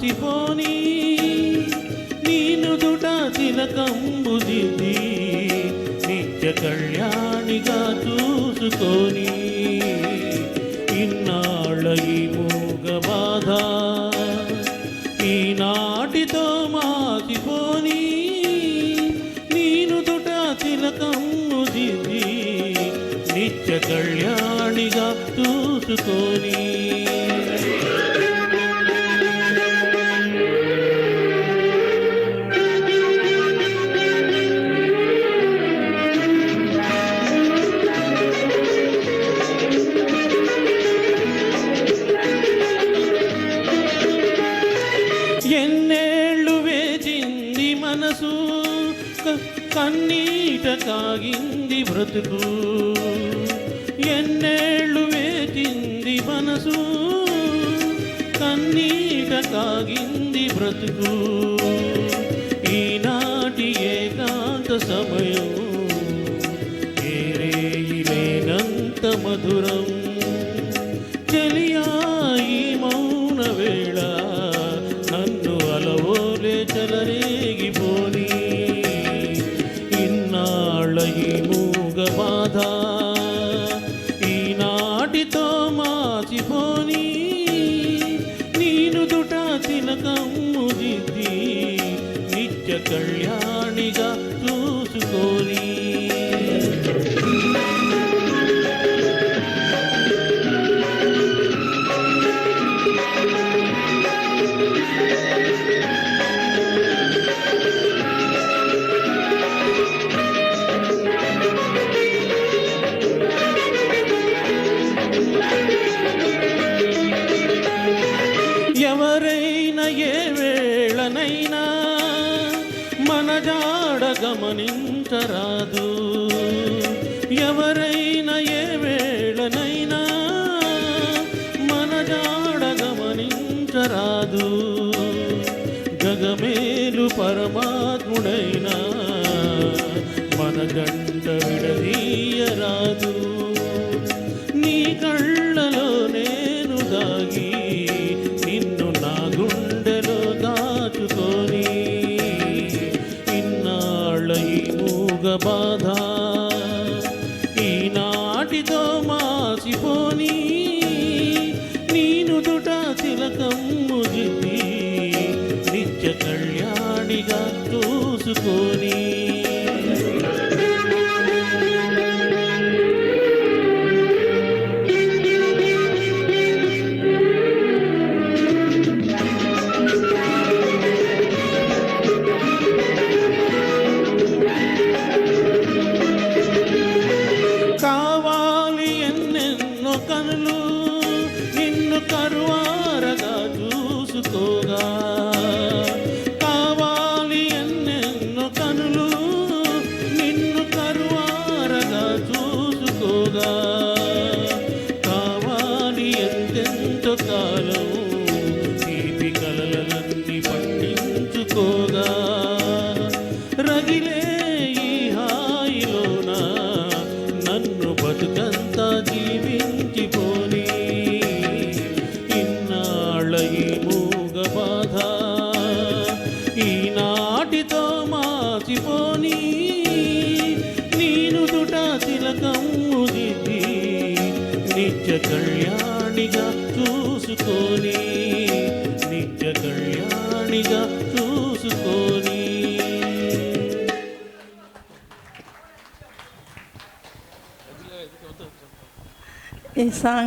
మోసిపోని నీనుదుట తిలకంబుదిది నిత్య కళ్యాణిగా చూసుకొని. ఇన్నాళ్ళ ఈ మూగ బాధ ఈనాటితో మాసిపోని నీనుదుట తిలకంబుదిది నిత్య కళ్యాణిగా చూసుకొని. మనసు కన్నీట కాగింది బ్రతుకు. ఎన్నేళ్ళు వేచింది మనసు కన్నీట కాగింది బ్రతుకు. తిలకమ్ము నిత్య కళ్యాణిగా చూసుకోని ఏ వేళనైనా మన జాడ గమనించరాదు. ఎవరైనా ఏ వేళనైనా మన జాడ గమనించరాదు. జగమేలు పరమాత్ముడైనా మన గంట విడదీయరాదు. మూగ బాధ. ఈనాటితో మాసిపోని. నేను దుట తిలకమ్ము నిత్య కళ్యాణిగా చూసుకొని. కలలన్నీ రగిలే ఈ హాయిలోన? నన్ను బతుకంతా జీవించిపోని. ఇన్నాళ్ళ ఈ మూగ బాధ ఈనాటితో మాసిపోని నేను దుట నిత్య కళ్యాణిగా చూసుకొని. కళ్యాణిగా చూసుకొని ఈ సాంగ్